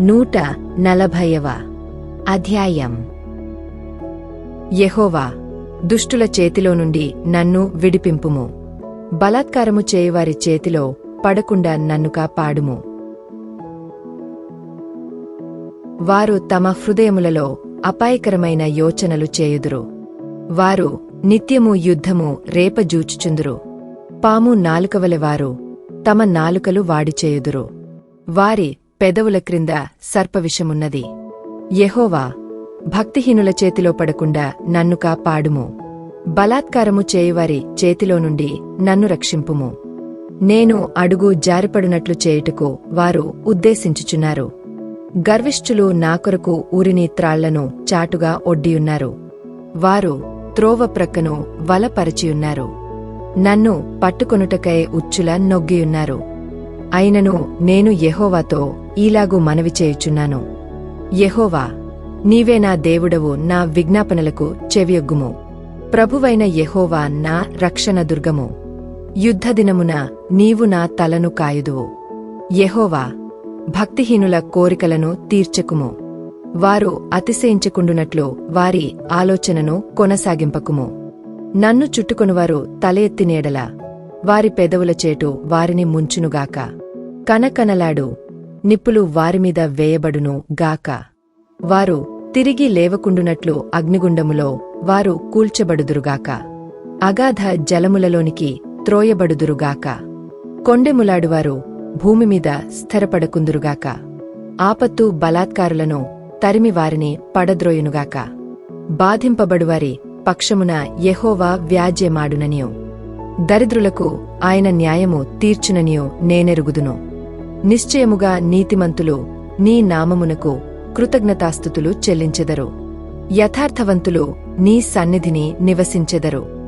నూట నలభైవ అధ్యాయం. యహోవా దుష్టుల చేతిలో నుండి నన్ను విడిపింపుము. బలాత్కారము చేయువారి చేతిలో పడకుండా నన్ను కాపాడుము. వారు తమ హృదయములలో అపాయకరమైన యోచనలు చేయుదురు. వారు నిత్యము యుద్ధము రేపజూచుచుందురు. పాము నాలుకవలె వారు తమ నాలుకలు వాడిచేయుదురు వారి పెదవుల క్రింద సర్పవిషమున్నది. యహోవా భక్తిహీనుల చేతిలో పడకుండా నన్ను కాపాడుము. బలాత్కారము చేయువారి చేతిలో నుండి నన్ను రక్షింపుము. నేను అడుగు జారిపడునట్లు చేయుటకు వారు ఉద్దేశించుచున్నారు. గర్విష్ఠులు నా కొరకు ఊరిని త్రాళ్ళను చాటుగా ఒడ్డియున్నారు. వారు త్రోవ ప్రక్కను వలపరచియున్నారు. నన్ను పట్టుకొనుటకై ఉచ్చుల నొగ్గియున్నారు. అయినను నేను యహోవాతో ఈలాగు మనవి చేయుచున్నాను. యహోవా నీవే నా దేవుడవు నా విజ్ఞాపనలకు చెవియొగ్గుము. ప్రభువైన యెహోవా నా రక్షణ దుర్గము. యుద్ధదినమున నీవు నా తలను కాయుదువు. యహోవా భక్తిహీనుల కోరికలను తీర్చకుము. వారు అతిశయించుకుండునట్లు వారి ఆలోచనను కొనసాగింపకుము. నన్ను చుట్టుకొనువారు తల ఎత్తి వారి పెదవుల చేటు వారిని ముంచునుగాక. కనకనలాడు. నిప్పులు వారిమీద వేయబడును గాక. వారు తిరిగి లేవకుండునట్లు అగ్నిగుండములో వారు కూల్చబడుదురుగాక అగాధ జలములలోనికి త్రోయబడుదురుగాక కొండెములాడువారు భూమిమీద స్థిరపడకుందురుగాక ఆపత్తు బలాత్కారులను తరిమివారిని పడద్రోయునుగాక బాధింపబడువారి పక్షమున యెహోవా వ్యాజ్యమాడుననియో. దరిద్రులకు ఆయన న్యాయము తీర్చుననియో నేనెరుగుదును. నిశ్చయముగా నీతిమంతులు నీ నామమునకు కృతజ్ఞతాస్థుతులు చెల్లించెదరు. యథార్థవంతులు నీ సన్నిధిని నివసించెదరు.